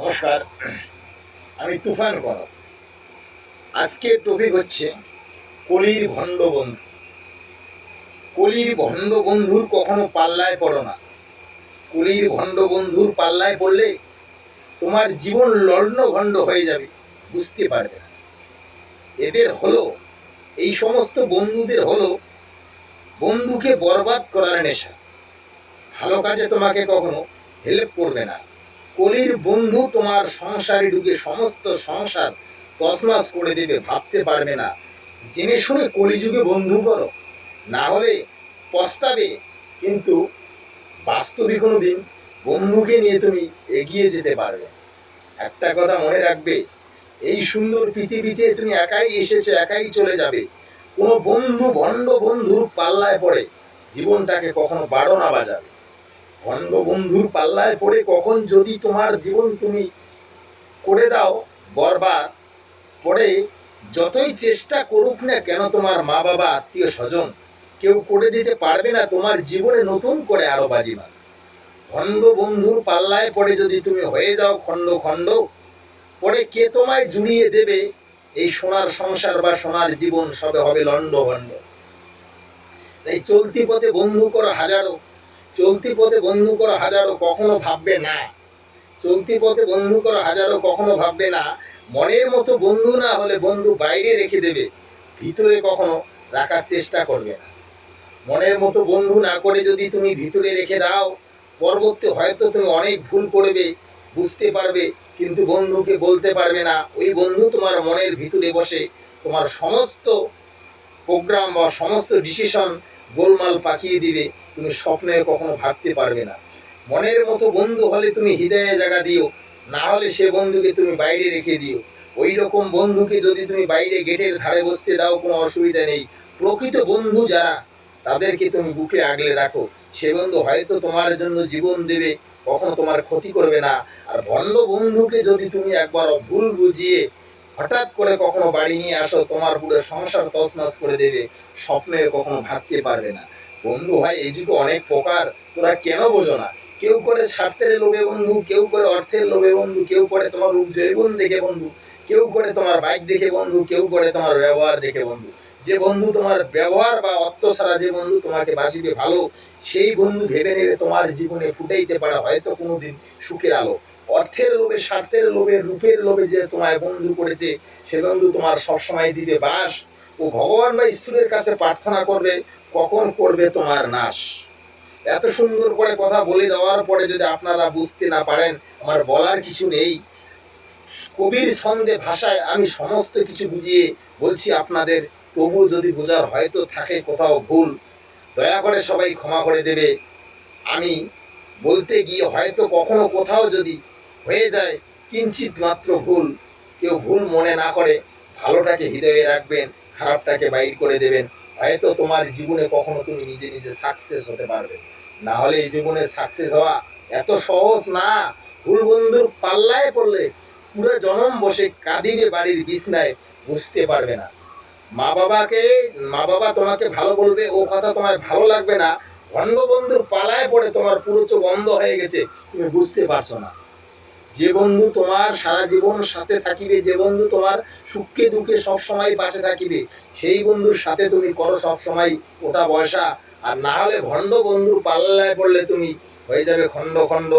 নমস্কার। আমি তুফান কনক আজকের টপিক হচ্ছে কলির ভণ্ড বন্ধু কলির ভণ্ড বন্ধুর কখনো পাল্লায় পড়ো না। কলির ভণ্ড বন্ধুর পাল্লায় পড়লে তোমার জীবন লগ্ন ভণ্ড হয়ে যাবে, বুঝতে পারবে না। এদের হলো, এই সমস্ত বন্ধুদের হলো বন্ধুকে বরবাদ করার নেশা। ভালো কাজে তোমাকে কখনো হেল্প করবে না। কলির বন্ধু তোমার সংসারে ঢুকে সমস্ত সংসার তসমাস করে দেবে, ভাবতে পারবে না। জেনে শুনে কলিযুগে বন্ধু করো, না হলে পস্তাবে। কিন্তু বাস্তবে কোনো দিন বন্ধুকে নিয়ে তুমি এগিয়ে যেতে পারবে একটা কথা মনে রাখবে, এই সুন্দর পৃথিবীতে তুমি একাই এসেছ, একাই চলে যাবে। কোনো বন্ধু ভণ্ড বন্ধুর পাল্লায় পড়ে, জীবনটাকে কখনো বারো না বাজাবে। বন্ধুর পাল্লায় পড়ে কখন যদি তোমার জীবন তুমি করে দাও, বরবাদ পরে যতই চেষ্টা করুক না কেন তোমার মা বাবা, আত্মীয় স্বজন, কেউ করে দিতে পারবে না, তোমার জীবনে নতুন করে আরও বাজিমাত। খণ্ড বন্ধুর পাল্লায় পড়ে যদি তুমি হয়ে যাও খণ্ড খণ্ড পরে কে তোমায় জুড়িয়ে দেবে? এই সোনার সংসার বা সোনার জীবন সবে হবে লন্ড ভণ্ড তাই চলতি পথে বন্ধু করো হাজারো। চলতি পথে বন্ধু করো হাজারো কখনো ভাববে না। চলতি পথে বন্ধু করো হাজারো কখনো ভাববে না। মনের মতো বন্ধু না হলে বন্ধু বাইরে রেখে দেবে। ভিতরে কখনো রাখার চেষ্টা করবে না। মনের মতো বন্ধু না করে যদি তুমি ভিতরে রেখে দাও, পরবর্তী হয়তো তুমি অনেক ভুল করবে, বুঝতে পারবে, কিন্তু বন্ধুকে বলতে পারবে না। ওই বন্ধু তোমার মনের ভিতরে বসে তোমার সমস্ত প্রোগ্রাম বা সমস্ত ডিসিশন গোলমাল পাকিয়ে দিবে। তুমি স্বপ্নে কখনো ভাবতে পারবে না। মনের মতো বন্ধু হলে তুমি হৃদয়ে জায়গা দিও, না হলে সে বন্ধুকে তুমি বাইরে রেখে দিও। ওই রকম বন্ধুকে যদি তুমি বাইরে গেটের ধারে বসতে দাও, কোনো অসুবিধা নেই। প্রকৃত বন্ধু যারা, তাদেরকে তুমি বুকে আগলে রাখো। সে বন্ধু হয়তো তোমার জন্য জীবন দেবে, কখনো তোমার ক্ষতি করবে না। আর ভণ্ড বন্ধুকে যদি তুমি একবার ভুল বুঝিয়ে হঠাৎ করে কখনো বাড়ি নিয়ে আসো, তোমার পুরো সংসার তছনছ করে দেবে। স্বপ্নে কখনো ভাবতে পারবে না। বন্ধু ভাই, এই যুগে অনেক প্রকার। তোরা কেন বোঝো না? কেউ করে স্বার্থের লোভে বন্ধু, কেউ করে অর্থের লোভে বন্ধু, কেউ করে তোমার রূপ জৈবন দেখে বন্ধু, কেউ করে তোমার বাইক দেখে বন্ধু, কেউ করে তোমার ব্যবহার দেখে বন্ধু। যে বন্ধু তোমার ব্যবহার বা অর্থ ছাড়া যে বন্ধু তোমাকে বাসিবে ভালো, সেই বন্ধু ভেবে নেবে তোমার জীবনে ফুটাইতে পারা হয়তো কোনোদিন সুখের আলো। অর্থের লোভে, স্বার্থের লোভে, রূপের লোভে যে তোমায় বন্ধু করেছে, সে বন্ধু তোমার সবসময় দিবে বাস। ও ভগবান বা ঈশ্বরের কাছে প্রার্থনা করবে কখন করবে তোমার নাশ? এত সুন্দর করে কথা বলে দেওয়ার পরে যদি আপনারা বুঝতে না পারেন, আমার বলার কিছু নেই। কবির ছন্দে, ভাষায় আমি সমস্ত কিছু বুঝিয়ে বলছি আপনাদের। তবু যদি বোঝার হয়তো থাকে কোথাও ভুল, দয়া করে সবাই ক্ষমা করে দেবে। আমি বলতে গিয়ে হয়তো কখনো কোথাও যদি হয়ে যায় কিঞ্চিত মাত্র ভুল, কেউ ভুল মনে না করে, ভালোটাকে হৃদয়ে রাখবেন, খারাপটাকে বাইর করে দেবেন। হয়তো তোমার জীবনে কখনো তুমি নিজে নিজে সাকসেস হতে পারবে। না হলে এই জীবনে সাকসেস হওয়া এত সহজ না। ভুল বন্ধুর পাল্লায় পড়লে পুরো জনম বসে কাঁদিবে বাড়ির বিছনায়, বুঝতে পারবে না। মা বাবাকে, মা বাবা তোমাকে ভালো বলবে, ও কথা তোমায় ভালো লাগবে না। ভণ্ড বন্ধুর পালায় পড়ে তোমার পুরো চোখ বন্ধ হয়ে গেছে, তুমি বুঝতে পারছ না। যে বন্ধু তোমার সারা জীবন সাথে থাকিবে, যে বন্ধু তোমার সুখে দুঃখে সব সময় পাশে থাকিবে, সেই বন্ধুর সাথে তুমি করো সব সময় ওটা বয়সা আর না হলে ভণ্ড বন্ধুর পাল্লায় পড়লে তুমি, হয়ে যাবে খণ্ড খণ্ড।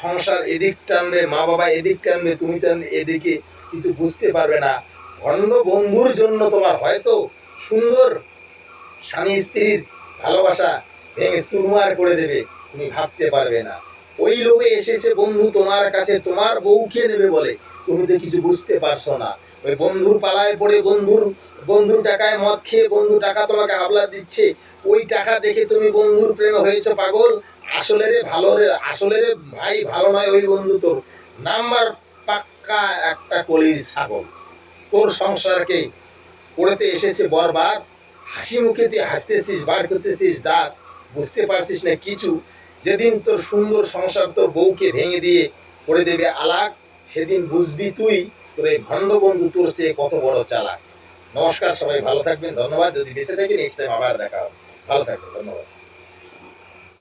সংসার এদিক টানবে মা বাবা এদিক টানবে, তুমি টানবে এদিকে, কিছু বুঝতে পারবে না। ভণ্ড বন্ধুর জন্য তোমার হয়তো সুন্দর স্বামী স্ত্রীর ভালোবাসা ভেঙে সুরমার করে দেবে, তুমি ভাবতে পারবে না। ওই লোভে এসেছে বন্ধু তোমার কাছে, তোমার বউকে নেবে বলে? তুমি তো কিছু বুঝতে পারছ না। ওই বন্ধুর পালায় পড়ে বন্ধুর বন্ধুর টাকায় মদ খেয়ে বন্ধু টাকা তোমাকে হাবলা দিচ্ছে। ওই টাকা দেখে তুমি বন্ধুর প্রেমে হয়েছে পাগল? আসলে রে ভালো রে, আসলে রে ভাই ভালো নয় ওই বন্ধু তোর। নাম্বার পাক্কা একটা কলির ছাগল। তোর সংসারকে করেতে এসেছে বরবাদ। হাসি মুখেতে হাসতেছিস, বার করতেছিস, দাঁত। বুঝতে পারছিস না কিছু। যেদিন তোর সুন্দর সংসার তোর বউকে ভেঙে দিয়ে করে দেবে আলাক, সেদিন বুঝবি তুই তোর এই ভণ্ড বন্ধু তোর সে কত বড় চালাক। নমস্কার সবাই, ভালো থাকবেন, ধন্যবাদ। যদি বেঁচে থাকি নেক্সট টাইম আবার দেখা হবে। ভালো থাকবেন, ধন্যবাদ।